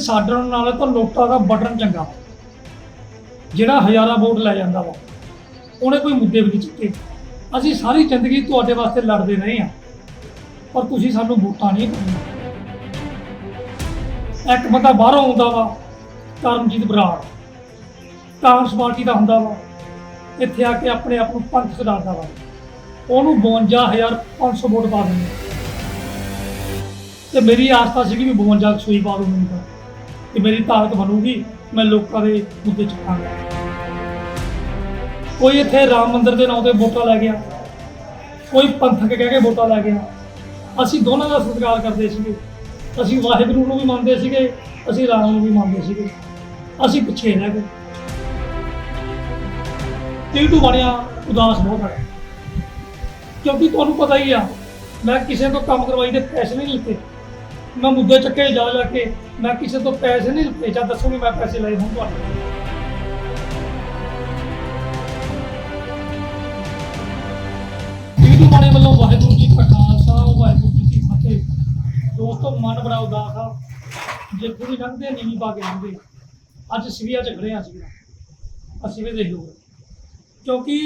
ਸਾਡਣ ਨਾਲੇ ਤਾਂ ਲੋਟਾ ਦਾ ਬਟਨ ਚੰਗਾ। ਜਿਹੜਾ ਹਜ਼ਾਰਾਂ ਵੋਟ ਲੈ ਜਾਂਦਾ ਵਾ, ਉਹਨੇ ਕੋਈ ਮੁੱਦੇ ਵੀ ਨਹੀਂ ਚੁੱਕੇ। ਅਸੀਂ ਸਾਰੀ ਜ਼ਿੰਦਗੀ ਤੁਹਾਡੇ ਵਾਸਤੇ ਲੜਦੇ ਰਹੇ ਹਾਂ, ਪਰ ਤੁਸੀਂ ਸਾਨੂੰ ਵੋਟਾਂ ਨਹੀਂ ਪਾਈਆਂ ਇੱਕ ਬੰਦਾ ਬਾਹਰੋਂ ਆਉਂਦਾ ਵਾ, ਕਰਮਜੀਤ ਬਰਾੜ। ਕਾਂਗਰਸ ਪਾਰਟੀ ਦਾ ਹੁੰਦਾ ਵਾ, ਇੱਥੇ ਆ ਕੇ ਆਪਣੇ ਆਪ ਨੂੰ ਪੰਥ ਖਿਡਾਰਦਾ ਵਾ। ਉਹਨੂੰ 52500 ਵੋਟ ਪਾ ਦਿੰਦੇ। ਤੇ ਮੇਰੀ ਆਸਤਾ ਸੀਗੀ ਵੀ 52 ਸੂਈ ਪਾ ਦੂੰ ਮੈਨੂੰ ਕਿ ਮੇਰੀ ਤਾਕਤ ਬਣੂਗੀ, ਮੈਂ ਲੋਕਾਂ ਦੇ ਮੁੱਦੇ ਚੁੱਕਾਂਗਾ ਕੋਈ ਇੱਥੇ ਰਾਮ ਮੰਦਿਰ ਦੇ ਨਾਂ ਤੇ ਵੋਟਾਂ ਲੈ ਗਿਆ, ਕੋਈ ਪੰਥਕ ਕਹਿ ਕੇ ਵੋਟਾਂ ਲੈ ਗਿਆ। ਅਸੀਂ ਦੋਨਾਂ ਦਾ ਸਤਿਕਾਰ ਕਰਦੇ ਸੀਗੇ। ਅਸੀਂ ਵਾਹਿਗੁਰੂ ਨੂੰ ਵੀ ਮੰਨਦੇ ਸੀਗੇ, ਅਸੀਂ ਰਾਮ ਨੂੰ ਵੀ ਮੰਨਦੇ ਸੀਗੇ। ਅਸੀਂ ਪਿੱਛੇ ਰਹਿ ਗਏ। ਟੀਟੂ ਬਣਿਆ ਉਦਾਸ ਬਹੁਤ ਹੈ। ਕਿਉਂਕਿ ਤੁਹਾਨੂੰ ਪਤਾ ਹੀ ਆ, ਮੈਂ ਕਿਸੇ ਤੋਂ ਕੰਮ ਕਰਵਾਈ ਦੇ ਪੈਸੇ ਨਹੀਂ ਲਿੱਤੇ। ਮੈਂ ਮੁੱਦੇ ਚੱਕੇ ਜਾ ਜਾ ਕੇ ਮੈਂ ਕਿਸੇ ਤੋਂ ਪੈਸੇ ਨਹੀਂ ਲਿੱਤੇ ਜਾਂ ਦੱਸੋ ਵੀ ਮੈਂ ਪੈਸੇ ਲਏ ਹੋਣ ਤੁਹਾਡੇ ਤੋਂ। ਬਾਣੇ ਵੱਲੋਂ ਵਾਹਿਗੁਰੂ ਜੀ ਕਾ ਖਾਲਸਾ, ਵਾਹਿਗੁਰੂ ਜੀ ਕੀ ਫਤਿਹ। ਦੋਸਤੋ, ਮਨ ਬੜਾ ਉਦਾਸ ਆ। ਜੇ ਪੂਰੀ ਲੰਘਦੇ, ਨੀਵੀਂ ਪਾ ਕੇ ਲੰਘਦੇ। ਅੱਜ ਸਿਵਿਆ ਚ ਖੜੇ ਆ ਸਿਵਿਆ ਅਸੀਂ ਵੀ ਦੇਖ ਲਓ। ਕਿਉਂਕਿ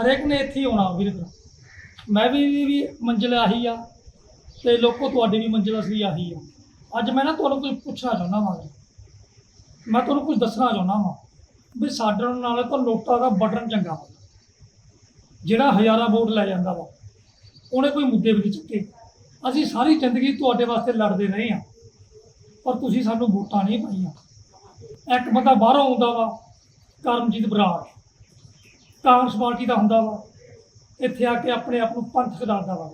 ਹਰੇਕ ਨੇ ਇੱਥੇ ਹੀ ਆਉਣਾ, ਵੀਰ ਭਰਾ। ਮੈਂ ਵੀ ਵੀ ਮੰਜ਼ਿਲ ਆਹੀ ਆ। ਤੇ ਲੋਕੋ, ਤੁਹਾਡੀ ਵੀ ਮੰਜ਼ਿਲ ਅਸਲੀ ਆਹੀ ਆ ਅੱਜ ਮੈਂ ਨਾ ਤੁਹਾਨੂੰ ਕੁਝ ਪੁੱਛਣਾ ਚਾਹੁੰਦਾ ਵਾਂ ਮੈਂ ਤੁਹਾਨੂੰ ਕੁਝ ਦੱਸਣਾ ਚਾਹੁੰਦਾ ਵਾਂ ਵੀ ਸਾਡੇ ਨਾਲ ਤਾਂ ਲੋਕਾਂ ਦਾ ਬਟਨ ਚੰਗਾ ਵਾ। ਜਿਹੜਾ ਹਜ਼ਾਰਾਂ ਵੋਟ ਲੈ ਜਾਂਦਾ ਵਾ, ਉਹਨੇ ਕੋਈ ਮੁੱਦੇ ਵੀ ਨਹੀਂ ਚੁੱਕੇ। ਅਸੀਂ ਸਾਰੀ ਜ਼ਿੰਦਗੀ ਤੁਹਾਡੇ ਵਾਸਤੇ ਲੜਦੇ ਰਹੇ ਹਾਂ, ਪਰ ਤੁਸੀਂ ਸਾਨੂੰ ਵੋਟਾਂ ਨਹੀਂ ਪਾਈਆਂ। ਇੱਕ ਬੰਦਾ ਬਾਹਰੋਂ ਆਉਂਦਾ ਵਾ, ਕਰਮਜੀਤ ਬਰਾੜ। ਕਾਂਗਰਸ ਪਾਰਟੀ ਦਾ ਹੁੰਦਾ ਵਾ, ਇੱਥੇ ਆ ਕੇ ਆਪਣੇ ਆਪ ਨੂੰ ਪੰਥ ਖਿਡਾਰਦਾ ਵਾ।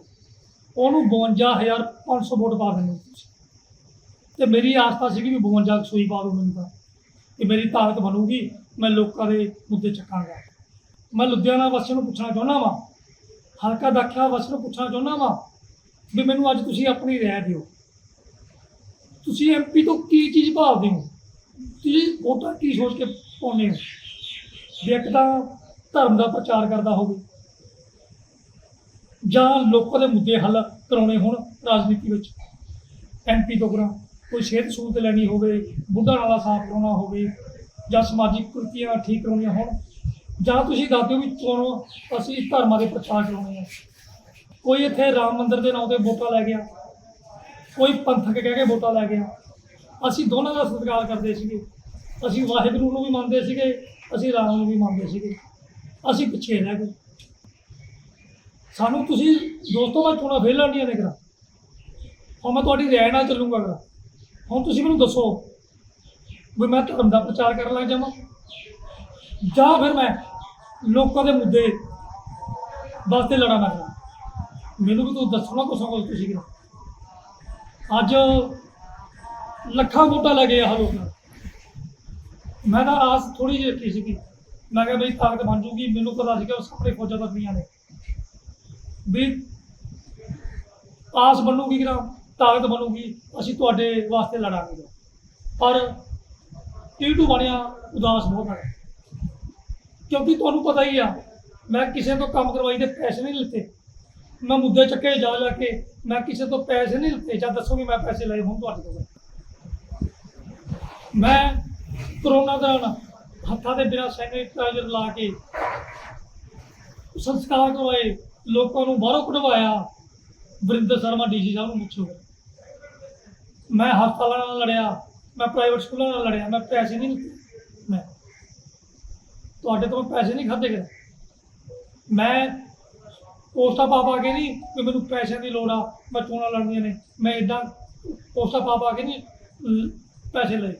ਉਹਨੂੰ 52500 ਵੋਟ ਪਾ ਦਿੰਦੇ ਤੁਸੀਂ। ਤੇ ਮੇਰੀ ਆਸਤਾ ਸੀਗੀ ਵੀ 52 ਸੂਈ ਪਾ ਦੂੰ ਮੈਨੂੰ ਤਾਂ। ਕਿ ਮੇਰੀ ਤਾਕਤ ਬਣੂਗੀ, ਮੈਂ ਲੋਕਾਂ ਦੇ ਮੁੱਦੇ ਚੱਕਾਂਗਾ। ਮੈਂ ਲੁਧਿਆਣਾ ਵਾਸੀਆਂ ਨੂੰ ਪੁੱਛਣਾ ਚਾਹੁੰਦਾ ਵਾਂ, ਹਲਕਾ ਦਾਖਿਆ ਵਾਸੀਆਂ ਨੂੰ ਪੁੱਛਣਾ ਚਾਹੁੰਦਾ ਵਾਂ ਵੀ ਮੈਨੂੰ ਅੱਜ ਤੁਸੀਂ ਆਪਣੀ ਰਾਏ ਦਿਓ। ਤੁਸੀਂ ਐਮਪੀ ਤੋਂ ਕੀ ਚੀਜ਼ ਭਾਲਦੇ ਹੋ? ਤੁਸੀਂ ਵੋਟਾਂ ਕੀ ਸੋਚ ਕੇ ਪਾਉਂਦੇ ਹੋ? ਵੀ ਇੱਕ ਤਾਂ ਧਰਮ ਦਾ ਪ੍ਰਚਾਰ ਕਰਦਾ ਹੋਵੇ ਜਾਂ ਲੋਕਾਂ ਦੇ ਮੁੱਦੇ ਹੱਲ ਕਰਾਉਣੇ ਹੋਣ ਰਾਜਨੀਤੀ ਵਿੱਚ। ਐਮਪੀ ਤੋਂ ਕਰਾਂ ਕੋਈ ਸਿਹਤ ਸਹੂਲਤ ਲੈਣੀ ਹੋਵੇ, ਬੁੱਢਾ ਨਾਲਾ ਸਾਫ਼ ਕਰਾਉਣਾ ਹੋਵੇ, ਜਾਂ ਸਮਾਜਿਕ ਕੁਰਤੀਆਂ ਠੀਕ ਕਰਾਉਣੀਆਂ ਹੋਣ, ਜਾਂ ਤੁਸੀਂ ਦੱਸਦੇ ਹੋ ਵੀ ਚੋਣੋਂ ਅਸੀਂ ਧਰਮਾਂ ਦੇ ਪ੍ਰਚਾਰ ਕਰਾਉਣੇ ਆ। ਕੋਈ ਇੱਥੇ ਰਾਮ ਮੰਦਿਰ ਦੇ ਨਾਂ ਤੇ ਵੋਟਾਂ ਲੈ ਗਿਆ, ਕੋਈ ਪੰਥਕ ਕਹਿ ਕੇ ਵੋਟਾਂ ਲੈ ਗਿਆ, ਅਸੀਂ ਦੋਨਾਂ ਦਾ ਸਤਿਕਾਰ ਕਰਦੇ ਸੀਗੇ। ਅਸੀਂ ਵਾਹਿਗੁਰੂ ਨੂੰ ਵੀ ਮੰਨਦੇ ਸੀਗੇ, ਅਸੀਂ ਰਾਮ ਨੂੰ ਵੀ ਮੰਨਦੇ ਸੀਗੇ। ਅਸੀਂ ਪਿੱਛੇ ਰਹਿ ਗਏ। ਸਾਨੂੰ ਤੁਸੀਂ ਦੋਸਤੋ, ਮੈਂ ਚੋਣਾਂ ਫੇਲ ਲੜਨੀਆਂ ਨੇ ਕਰਾ ਹੁਣ ਮੈਂ ਤੁਹਾਡੀ ਰਾਏ ਨਾਲ ਚੱਲੂਗਾ ਕਰਾ ਹੁਣ ਤੁਸੀਂ ਮੈਨੂੰ ਦੱਸੋ ਵੀ ਮੈਂ ਧਰਮ ਦਾ ਪ੍ਰਚਾਰ ਕਰਨ ਲੱਗ ਜਾਵਾਂ? ਜਾਂ ਫਿਰ ਮੈਂ ਲੋਕਾਂ ਦੇ ਮੁੱਦੇ ਵਾਸਤੇ ਲੜਾਂ ਮੈਂ ਮੈਨੂੰ ਵੀ ਤੂੰ ਦੱਸਣਾ ਕੁਛ ਨਾ ਕੁਛ ਤੁਸੀਂ ਕਿਹਾ ਅੱਜ ਲੱਖਾਂ ਵੋਟਾਂ ਲੈ ਗਏ ਆਹ ਲੋਕ। ਮੈਂ ਤਾਂ ਆਸ ਥੋੜੀ ਜਿਹੀ ਰੱਖੀ ਸੀਗੀ। ਮੈਂ ਕਿਹਾ ਬਈ ਤਾਕਤ ਬਣ ਜੂਗੀ, ਮੈਨੂੰ ਪਤਾ ਸੀਗਾ ਉਹ ਸਾਹਮਣੇ ਫੌਜਾਂ ਤੱਕੀਆਂ ਨੇ। ਵੀ ਆਸ ਬਣੂਗੀ ਕਿ ਨਾ, ਤਾਕਤ ਬਣੂਗੀ, ਅਸੀਂ ਤੁਹਾਡੇ ਵਾਸਤੇ ਲੜਾਂਗੇ। ਪਰ ਟੀਟੂ ਬਣਿਆ, ਉਦਾਸ ਬਹੁਤ ਹੈ। ਕਿਉਂਕਿ ਤੁਹਾਨੂੰ ਪਤਾ ਹੀ ਆ, ਮੈਂ ਕਿਸੇ ਤੋਂ ਕੰਮ ਕਰਵਾਈ ਦੇ ਪੈਸੇ ਨਹੀਂ ਲਿੱਤੇ। ਮੈਂ ਮੁੱਦੇ ਚੱਕੇ ਜਾ ਜਾ ਕੇ, ਮੈਂ ਕਿਸੇ ਤੋਂ ਪੈਸੇ ਨਹੀਂ ਲਿੱਤੇ, ਜਾਂ ਦੱਸੋ ਵੀ ਮੈਂ ਪੈਸੇ ਲਏ ਹੁਣ ਤੁਹਾਡੇ ਤੋਂ ਮੈਂ ਕਰੋਨਾ ਦੌਰਾਨ ਹੱਥਾਂ ਦੇ ਬਿਨਾਂ ਸੈਨੀਟਾਈਜ਼ਰ ਲਾ ਕੇ ਸੰਸਕਾਰ ਕਰਵਾਏ। ਲੋਕਾਂ ਨੂੰ ਬਾਹਰੋਂ ਕਢਵਾਇਆ। ਵਰਿੰਦਰ ਸ਼ਰਮਾ ਡੀਸੀ ਸਾਹਿਬ ਨੂੰ ਪੁੱਛੋ। ਮੈਂ ਹਸਪਤਾਲਾਂ ਨਾਲ ਲੜਿਆ, ਮੈਂ ਪ੍ਰਾਈਵੇਟ ਸਕੂਲਾਂ ਨਾਲ ਲੜਿਆ, ਮੈਂ ਪੈਸੇ ਨਹੀਂ ਮੈਂ ਤੁਹਾਡੇ ਤੋਂ ਪੈਸੇ ਨਹੀਂ ਖਾਦੇ ਗਏ। ਮੈਂ ਪੋਸਟਾਂ ਪਾ ਪਾ ਕੇ ਨਹੀਂ ਕਿ ਮੈਨੂੰ ਪੈਸਿਆਂ ਦੀ ਲੋੜ ਆ, ਮੈਂ ਚੋਣਾਂ ਲੜਨੀਆਂ ਨੇ। ਮੈਂ ਇਦਾਂ ਪੋਸਟਾਂ ਪਾ ਪਾ ਕੇ ਨਹੀਂ ਪੈਸੇ ਲਏ।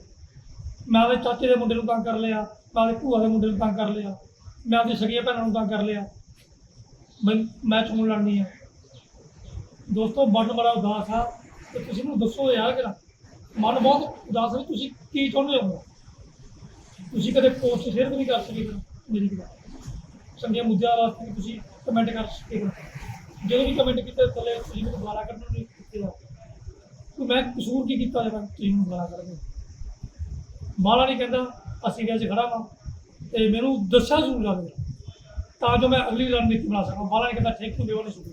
ਮੈਂ ਆਪਦੇ ਚਾਚੇ ਦੇ ਮੁੰਡੇ ਨੂੰ ਤੰਗ ਕਰ ਲਿਆ, ਮੈਂ ਆਪਦੇ ਭੂਆ ਦੇ ਮੁੰਡੇ ਨੂੰ ਤੰਗ ਕਰ ਲਿਆ, ਮੈਂ ਆਪਦੀ ਸਗੀਆਂ ਭੈਣਾਂ ਨੂੰ ਤੰਗ ਕਰ ਲਿਆ। ਮੈਂ ਮੈਂ ਚੋਣ ਲੜਨੀ ਹੈ ਦੋਸਤੋ, ਮਨ ਬੜਾ ਉਦਾਸ ਆ। ਤੇ ਤੁਸੀਂ ਮੈਨੂੰ ਦੱਸੋ ਯਾਰ ਕਿ ਮਨ ਬਹੁਤ ਉਦਾਸ ਹੈ ਤੁਸੀਂ ਕੀ ਚਾਹੁੰਦੇ ਹੋ? ਤੁਸੀਂ ਕਦੇ ਪੋਸਟ ਸ਼ੇਅਰ ਵੀ ਨਹੀਂ ਕਰ ਸਕੇ ਮੇਰੀ ਗੱਲ। ਚੰਗੇ ਮੁੱਦਿਆਂ ਵਾਸਤੇ ਵੀ ਤੁਸੀਂ ਕਮੈਂਟ ਕਰ ਸਕਦੇ ਜਦੋਂ ਵੀ ਕਮੈਂਟ ਕੀਤਾ ਥੱਲੇ ਤੁਸੀਂ ਮੈਨੂੰ ਦੁਬਾਰਾ ਕਰਨ ਨੂੰ ਨਹੀਂ ਕੀਤਾ ਕਿ ਮੈਂ ਕਸੂਰ ਕੀ ਕੀਤਾ ਜਿਹੜਾ ਤੁਸੀਂ ਮੈਨੂੰ ਦੁਬਾਰਾ ਕਰਦੇ ਮਾਲਾ ਨਹੀਂ ਕਹਿੰਦਾ, ਅਸੀਂ ਵਿੱਚ ਖੜਾ ਵਾਂ। ਤੇ ਮੈਨੂੰ ਦੱਸਿਆ ਜ਼ਰੂਰ ਜਾਵੇ। ਤਾਂ ਜੋ ਮੈਂ ਅਗਲੀ ਰਣਨੀਤੀ ਬਣਾ ਸਕਾਂ। ਮਾਲਾ ਨਹੀਂ ਕਹਿੰਦਾ ਠੀਕ ਤੂੰ ਦੇਵੋ ਨਹੀਂ ਸੁਣੀ